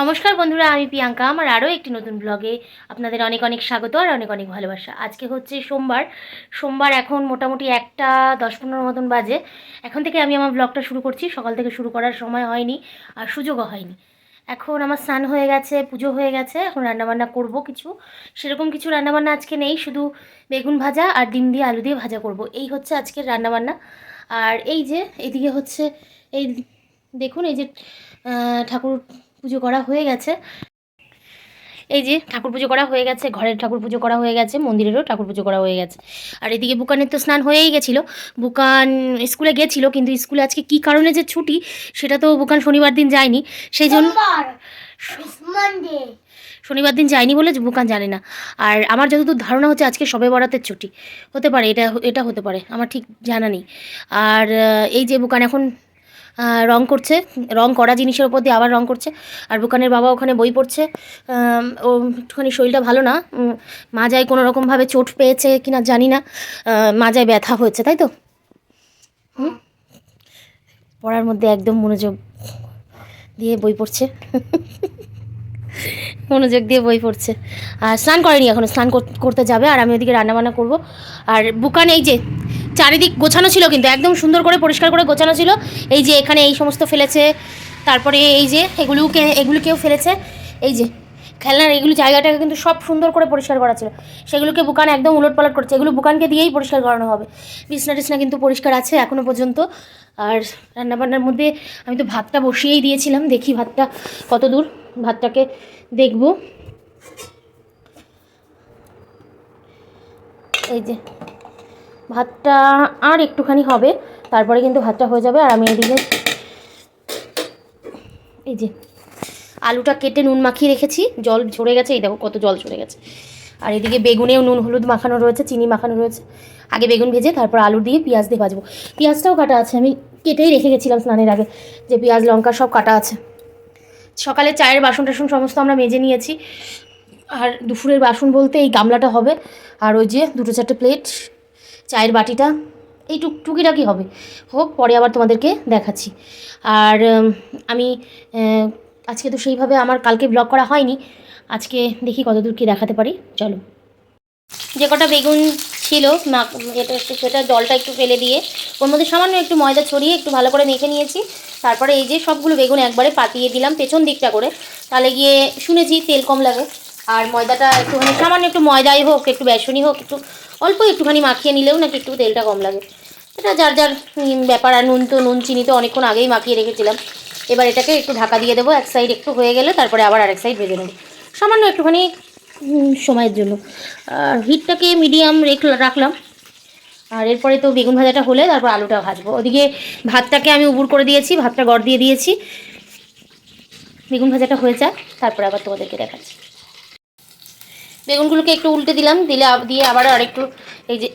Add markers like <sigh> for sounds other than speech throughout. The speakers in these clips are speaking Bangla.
নমস্কার বন্ধুরা, আমি প্রিয়াঙ্কা। আমার আরও একটি নতুন ব্লগে আপনাদের অনেক অনেক স্বাগত আর অনেক অনেক ভালোবাসা। আজকে হচ্ছে সোমবার। সোমবার এখন মোটামুটি একটা দশ পনেরো মতন বাজে। এখন থেকে আমি আমার ব্লগটা শুরু করছি। সকাল থেকে শুরু করার সময় হয়নি আর সুযোগও হয়নি। এখন আমার স্নান হয়ে গেছে, পুজো হয়ে গেছে। এখন রান্নাবান্না করব কিছু। সেরকম কিছু রান্নাবান্না আজকে নেই, শুধু বেগুন ভাজা আর ডিম দিয়ে আলু দিয়ে ভাজা করব। এই হচ্ছে আজকের রান্নাবান্না। আর এই যে, এদিকে হচ্ছে এই দেখুন, এই যে ঠাকুর পুজো করা হয়ে গেছে। এই যে ঠাকুর পুজো করা হয়ে গেছে ঘরের ঠাকুর পুজো করা হয়ে গেছে মন্দিরেরও ঠাকুর পুজো করা হয়ে গেছে। আর এদিকে বুকানের তো স্নান হয়েই গেছিল। বুকান স্কুলে গেছিল কিন্তু স্কুলে আজকে কী কারণে যে ছুটি সেটা তো বুকান শনিবার দিন যায়নি। সেই জন্য শনিবার দিন যায়নি বলে বুকান জানে না। আর আমার যতদূর ধারণা হচ্ছে আজকে সবে বরাতের ছুটি। হতে পারে এটা এটা হতে পারে আমার ঠিক জানা নেই। আর এই যে বুকান এখন রং করছে, রং করা জিনিসের ওপর দিয়ে আবার রং করছে। আর বুকানের বাবা ওখানে বই পড়ছে। ও একটুখানি শরীরটা ভালো না। মাজায় কোনো রকমভাবে চোট পেয়েছে কি না। জানি না মাজায় ব্যথা হয়েছে, তাই তো? পড়ার মধ্যে একদম মনোযোগ দিয়ে বই পড়ছে। <laughs> মনোযোগ দিয়ে বই পড়ছে। আর স্নান করেনি এখন, স্নান কর- করতে যাবে আর আমি ওদিকে রান্নাবান্না করব। আর বুকান এই যে চারিদিক গোছানো ছিল কিন্তু একদম সুন্দর করে, পরিষ্কার করে গোছানো ছিল। এই যে এখানে এই সমস্ত ফেলেছে, তারপরে এই যে এগুলোকে, এগুলোকেও ফেলেছে। এই যে খেলনার এগুলো জায়গাটাকে কিন্তু সব সুন্দর করে পরিষ্কার করা ছিল। সেগুলোকে বুকান একদম উলট পালট করছে। এগুলো বুকানকে দিয়েই পরিষ্কার করানো হবে। বিছনা টিছনা কিন্তু পরিষ্কার আছে এখনও পর্যন্ত। আর রান্নাবান্নার মধ্যে আমি তো ভাতটা বসিয়েই দিয়েছিলাম। দেখি ভাতটা কত দূর। ভাতটাকে দেখব। এই যে, ভাতটা আর একটুখানি হবে। তারপরে কিন্তু ভাতটা হয়ে যাবে। আর আমি এদিকে এই যে আলুটা কেটে নুন মাখিয়ে রেখেছি। জল ঝরে গেছে, এই দেখো কত জল ঝরে গেছে। আর এদিকে বেগুনেও নুন হলুদ মাখানো রয়েছে, চিনি মাখানো রয়েছে। আগে বেগুন ভেজে তারপর আলু দিয়ে পেঁয়াজ দিয়ে ভাজবো। পেঁয়াজটাও কাটা আছে, আমি কেটেই রেখে গেছিলাম স্নানের আগে যে পেঁয়াজ, লঙ্কা সব কাটা আছে। সকালে চায়ের বাসন টাসন সমস্ত আমরা মেজে নিয়েছি। আর দুপুরের বাসন বলতে এই গামলাটা হবে, আর ওই যে দুটো চারটে প্লেট চায়ের বাটিটা, এই টুক টুকিটাকি হবে। হোক, পরে আবার তোমাদেরকে দেখাচ্ছি। আর আমি আজকে তো সেইভাবে আমার কালকে ব্লগ করা হয়নি। আজকে দেখি কতদূর কি দেখাতে পারি। চলো। যে কটা বেগুন ছিল এটা একটু, সেটা জলটা একটু ফেলে দিয়ে, ওর মধ্যে সামান্য একটু ময়দা ছড়িয়ে একটু ভালো করে মেখে নিয়েছি। তারপরে এই যে সবগুলো বেগুন একবারে পাতিয়ে দিলাম পেছন দিকটা করে। তাহলে গিয়ে শুনেছি তেল কম লাগে। আর ময়দাটা একটুখানি, সামান্য একটু ময়দাই হোক, একটু বেসনই হোক, একটু অল্প একটুখানি মাখিয়ে নিলেও নাকি একটু তেলটা কম লাগে। এটা যার যার ব্যাপার। আর নুন তো, নুন, চিনি তো অনেকক্ষণ আগেই মাখিয়ে রেখেছিলাম। এবার এটাকে একটু ঢাকা দিয়ে দেবো, এক সাইড একটু হয়ে গেলে তারপরে আবার আরেক সাইড ভেজে নেব। সামান্য একটুখানি সময়ের জন্য। আর হিটটাকে মিডিয়াম রেখ রাখলাম। আর এরপরে তো বেগুন ভাজাটা হলে তারপর আলুটা ভাজবো। ওদিকে ভাতটাকে আমি উবুর করে দিয়েছি, ভাতটা গড় দিয়ে দিয়েছি। বেগুন ভাজাটা হয়ে যাক, তারপরে আবার তোমাদেরকে দেখাচ্ছি। বেগুনগুলোকে একটু উল্টে দিলাম, দিলে দিয়ে আবার আরেকটু এই যে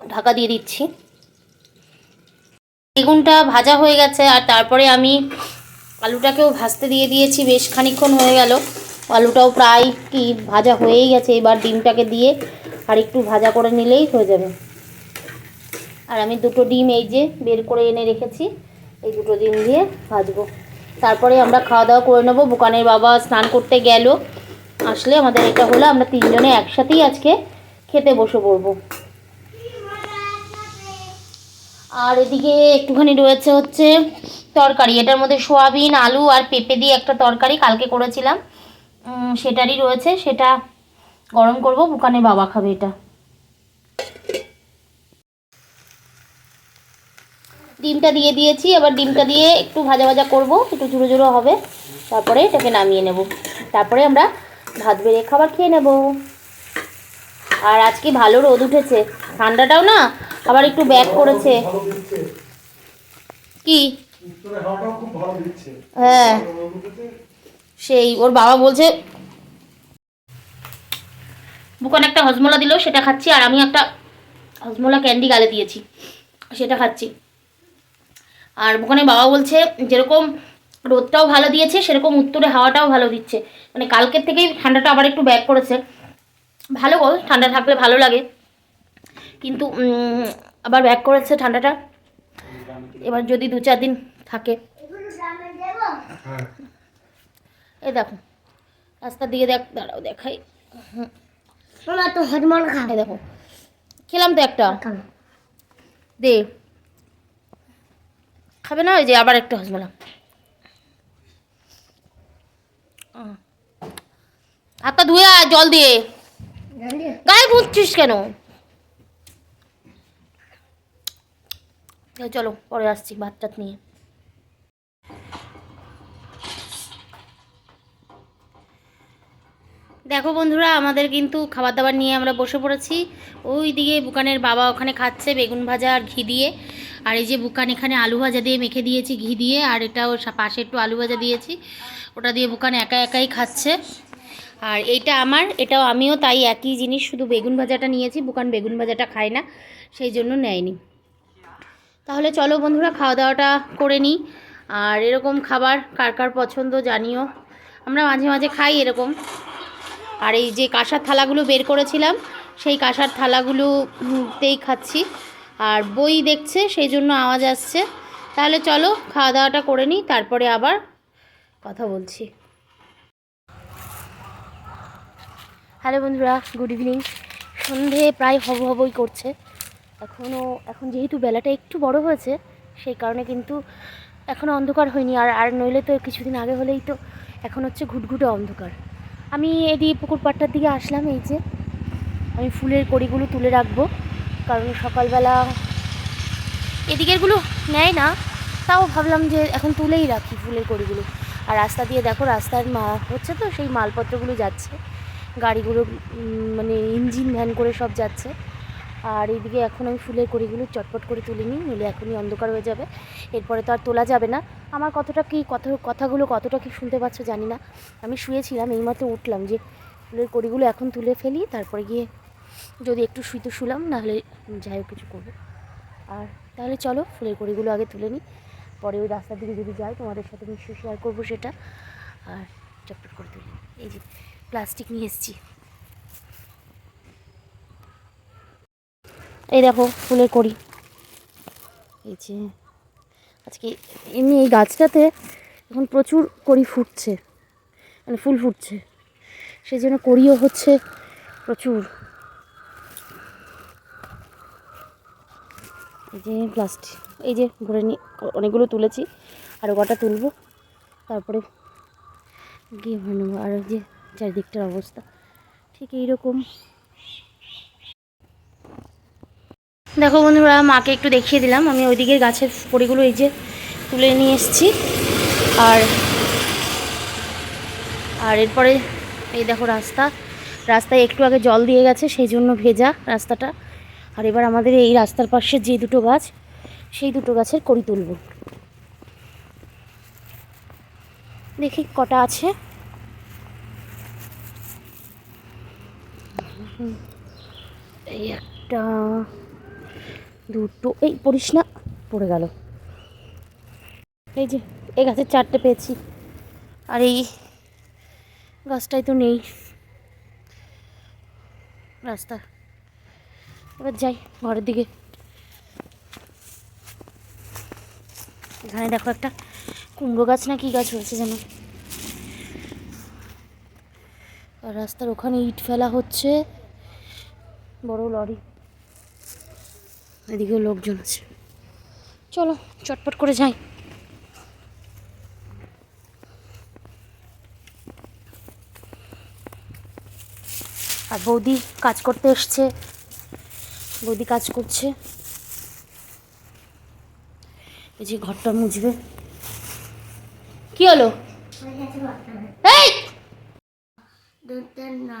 ঢাকা দিয়ে দিচ্ছি। বেগুনটা ভাজা হয়ে গেছে, আর তারপরে আমি আলুটাকেও ভাজতে দিয়ে দিয়েছি, বেশ খানিকক্ষণ হয়ে গেল। আলুটাও প্রায় কি ভাজা হয়েই গেছে, এবার ডিমটাকে দিয়ে আর একটু ভাজা করে নিলেই হয়ে যাবে। আর আমি দুটো ডিম এই যে বের করে এনে রেখেছি, এই দুটো ডিম দিয়ে ভাজবো। তারপরে আমরা খাওয়া দাওয়া করে নেব, বুকানের বাবা স্নান করতে গেল। আসলে আমাদের এটা হলো, আমরা তিনজনে একসাথেই আজকে খেতে বসে পড়ব। আর এদিকে একটুখানি রয়েছে হচ্ছে তরকারি। এটার মধ্যে সোয়াবিন, আলু আর পেঁপে দিয়ে একটা তরকারি কালকে করেছিলাম। সেটারই রয়েছে। সেটা গরম করব, বুকানের বাবা খাবে এটা। ডিমটা দিয়ে দিয়েছি। এবার ডিমটা দিয়ে একটু ভাজা ভাজা করব। একটু জুড়ো জুড়ো হবে। তারপরে এটাকে নামিয়ে নেব। তারপরে আমরা ভাত বেড়ে খাবার খেয়ে নেব। আর আজকে ভালো রোদ উঠেছে। ঠান্ডাটাও না আবার একটু ব্যাক করেছে। কি? হ্যাঁ। সেই, ওর বাবা বলছে, বুকান একটা হজমোলা দিল, সেটা খাচ্ছি, আর আমি একটা হজমোলা ক্যান্ডি গালে দিয়েছি, সেটা খাচ্ছি। আর বুকানের বাবা বলছে, যেরকম রোদটাও ভালো দিয়েছে, সেরকম উত্তরে হাওয়াটাও ভালো দিচ্ছে। মানে কালকের থেকেই ঠান্ডাটা আবার একটু ব্যাক করেছে। ভালো গো, ঠান্ডা থাকলে ভালো লাগে। কিন্তু আবার ব্যাক করেছে ঠান্ডাটা। এবার যদি দু চার দিন থাকে। এই দেখো রাস্তার দিকে দেখ দাঁড়াও দেখাই। তো দেখো খেলাম তো একটা। দে। খাবে না ওই যে আবার একটা হজমলা হাতটা ধুয়ে জল দিয়ে? গায়ে বুঝছিস কেন? চলো, পরে আসছি ভাত টাত নিয়ে। দেখো বন্ধুরা, আমাদের কিন্তু খাবার দাবার নিয়ে আমরা বসে পড়েছি। ওই দিকে বুকানের বাবা ওখানে খাচ্ছে বেগুন ভাজা আর ঘি দিয়ে। আর এই যে বুকান এখানে আলু ভাজা দিয়ে মেখে দিয়েছি ঘি দিয়ে, আর এটাও পাশে একটু আলু ভাজা দিয়েছি। ওটা দিয়ে বুকান একা একাই খাচ্ছে। আর এইটা আমার, এটাও আমিও, তাই একই জিনিস, শুধু বেগুন ভাজাটা নিয়েছি, বুকান বেগুন ভাজাটা খায় না, সেই জন্য নেয়নি। তাহলে চলো বন্ধুরা খাওয়া দাওয়াটা করে নিই। আর এরকম খাবার কার কার পছন্দ জানিও। আমরা মাঝে মাঝে খাই এরকম। আর এই যে কাঁসার থালাগুলো বের করেছিলাম, সেই কাঁসার থালাগুলোতেই খাচ্ছি। আর বই দেখছে, সেই জন্য আওয়াজ আসছে। তাহলে চলো খাওয়া দাওয়াটা করে নিই, তারপরে আবার কথা বলছি। হ্যালো বন্ধুরা, গুড ইভিনিং। সন্ধে প্রায় হব হবই করছে। এখনও এখন যেহেতু বেলাটা একটু বড় হয়েছে, সেই কারণে কিন্তু এখনও অন্ধকার হয়নি। আর আর নইলে তো কিছুদিন আগে হলেই তো এখন হচ্ছে ঘুটঘুটে অন্ধকার। আমি এদিকে পুকুর পাড়টার দিকে আসলাম, এই যে। আমি ফুলের কড়িগুলো তুলে রাখব, কারণ সকালবেলা এদিকেরগুলো নেয় না, তাও ভাবলাম যে এখন তুলেই রাখি ফুলের কড়িগুলো। আর রাস্তা দিয়ে দেখো, রাস্তার মা, হচ্ছে তো সেই মালপত্রগুলো যাচ্ছে। গাড়িগুলো মানে ইঞ্জিন ভ্যান করে সব যাচ্ছে। আর এইদিকে এখন আমি ফুলের কড়িগুলো চটপট করে তুলে নিই, নইলে এখনই অন্ধকার হয়ে যাবে। এরপরে তো আর তোলা যাবে না। আমার কতটা কি, কথা, কথাগুলো কতটা কি শুনতে পাচ্ছ জানি না। আমি শুয়েছিলাম, এইমাত্র উঠলাম যে ফুলের কড়িগুলো এখন তুলে ফেলি, তারপরে গিয়ে যদি একটু শুইতে শুলাম, নাহলে যাই হোক কিছু করব। আর তাহলে চলো, ফুলের কড়িগুলো আগে তুলে নিই। পরে ওই রাস্তার দিকে যদি যাই, তোমাদের সাথে নিশ্চয়ই শেয়ার করব সেটা। আর চটপট করে তুলি এই যে প্লাস্টিক নিয়ে এসেছি। এই দেখো, ফুলের কড়ি। এই যে, আজকে এমনি এই গাছটাতে এখন প্রচুর কড়ি ফুটছে মানে ফুল ফুটছে। সেই জন্য কড়িও হচ্ছে প্রচুর। এই যে প্লাস্টিক এই যে ভরে নিয়ে অনেকগুলো তুলেছি আরও কটা তুলবো। তারপরে গিয়ে ভরে নেব। আর যে চারিদিকটার অবস্থা, ঠিক এইরকম। দেখো বন্ধুরা, মাকে একটু দেখিয়ে দিলাম। আমি ওইদিকে গাছের পড়িগুলো এই যে তুলে নিয়ে এসেছি। আর আর এরপরে এই দেখো রাস্তা। রাস্তায় একটু আগে জল দিয়ে গেছে, সেই জন্য ভেজা রাস্তাটা। আর এবার আমাদের এই রাস্তার পাশে যে দুটো গাছ, সেই দুটো গাছের করি তুলব। দেখি কটা আছে। এই একটা দুটো, এই পড়িস না, পড়ে গেল। এই যে এই গাছের চারটে পেয়েছি। আর এই গাছটাই তো নেই। রাস্তা। এবার যাই ঘরের দিকে। এখানে দেখো একটা কুমড়ো গাছ না কি গাছ হয়েছে যেন। আর রাস্তার ওখানে ইট ফেলা হচ্ছে। বড় লরি। এদিকেও লোকজন আছে। চলো, চটপট করে যাই। আর বৌদি কাজ করতে এসছে। বৌদি কাজ করছে। এই যে ঘরটা মুছবে। কি হলো? এই! না।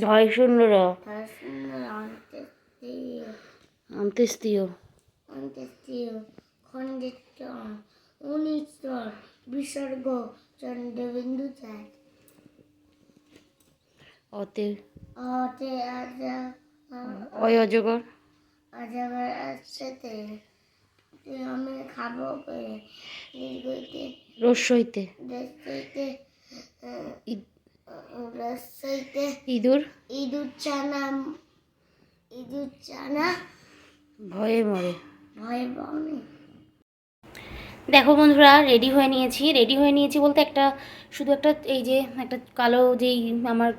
ঢয় শূন্য র। অন্ত্যেষ্টিয়। খণ্ডিত উনিশ্বর বিসর্গ চন্দ্রবিন্দু চাঁদ অতে। অতে আজা অয় অজগর অজগর আসতে আমি খাব করে রসইতে ইঁদুর? ইঁদুর চানা ইঁদুর চানা। ভয়ে মরে। ভয় পাওনি দেখো বন্ধুরা রেডি হয়ে নিয়েছি। রেডি হয়ে নিয়েছি বলতে একটা শুধু একটা এই যে একটা কালো যেই আমার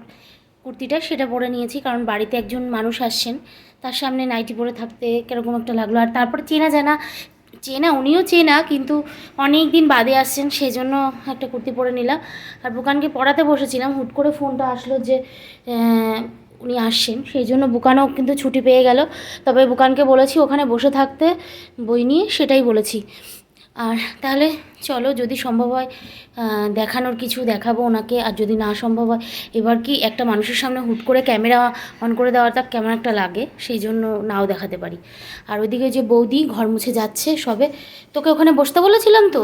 কুর্তিটা সেটা পরে নিয়েছি। কারণ বাড়িতে একজন মানুষ আসছেন তার সামনে নাইটি পরে থাকতে কীরকম একটা লাগল। আর তারপরে চেনা জানা চেনা, উনিও চেনা, কিন্তু অনেক দিন বাদে আসছেন, সেজন্য একটা কুর্তি পরে নিলাম। আর বুকানকে পড়াতে বসেছিলাম, হুট করে ফোনটা আসলো যে উনি আসছেন সেই জন্য বুকানও কিন্তু ছুটি পেয়ে গেল। তবে বুকানকে বলেছি, ওখানে বসে থাকতে বই নিয়ে, সেটাই বলেছি। আর তাহলে চলো যদি সম্ভব হয় দেখানোর কিছু দেখাবো ওনাকে, আর যদি না সম্ভব হয়, এবার কি একটা মানুষের সামনে হুট করে ক্যামেরা অন করে দেওয়াটা কেমন একটা লাগে, সেই জন্য নাও দেখাতে পারি। আর ওইদিকে যে বৌদি ঘর মুছে যাচ্ছে সবে, তোকে ওখানে বসতে বলেছিলাম তো?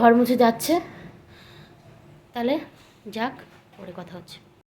ঘর মুছে যাচ্ছে। তাহলে যাক, পরে কথা হচ্ছে।